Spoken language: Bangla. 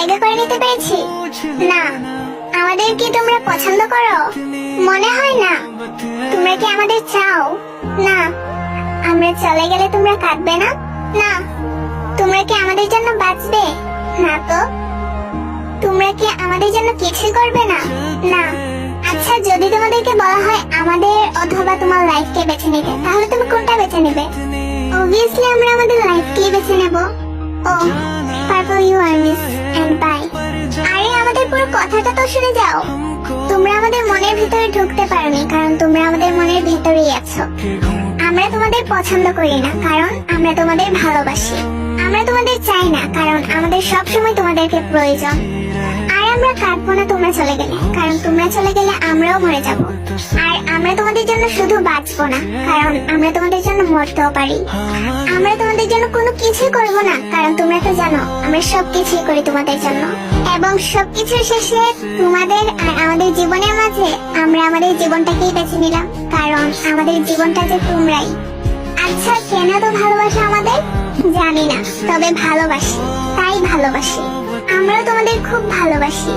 জায়গা করে নিতে পেরেছি। না আমাদের কি তোমরা পছন্দ করো। মনে হয় না। তোমরা কি আমাদের চাও? না, আমরা চলে গেলে তোমরা কাঁদবে না? না, তোমরা কি আমাদের জন্য বাঁচবে? না তো, তোমরা কি আমাদের জন্য কিছু করবে না? না আচ্ছা যদি তোমাদেরকে বলা হয় আমাদের অথবা তোমার লাইফকে বেছে নিতে, তাহলে তুমি কোনটা বেছে নেবে? অবভিয়াসলি আমরা আমাদের লাইফকেই বেছে নেব। ও you are miss and by আরে, আমাদের পুরো কথাটা তো শুনে যাও। তোমরা আমাদের মনের ভিতরে ঢুকতে পারোনি, কারণ তোমরা আমাদের মনের ভিতরেই আছো। আমরা তোমাদের পছন্দ করি না, কারণ আমরা তোমাদের ভালোবাসি। আমরা তোমাদের চাই না, কারণ আমাদের সব সময় তোমাদেরকে প্রয়োজন। আর আমরা কাঁদবো না, তোমরা চলে গেলে। কারণ তোমরা চলে গেলে আমরাও মরে যাব। আর আমরা তোমাদের জন্য শুধু বাঁচবো না, কারণ আমরা তোমাদের জন্য মরতেও পারি। আমরা কোনো কিছুই করব না, কারণ তোমরা তো জানো, আমরা সব কিছুই করি তোমাদের জন্য। এবং সবকিছুর শেষে তোমাদের আর আমাদের জীবনের মাঝে আমরা আমাদের জীবনটাকেই বেছে নিলাম, কারণ আমাদের জীবনটা যে তোমরাই। আচ্ছা কেন তো ভালোবাসা আমাদের? জানি না, তবে ভালোবাসি, তাই ভালোবাসি। আমরা তোমাদের খুব ভালোবাসি।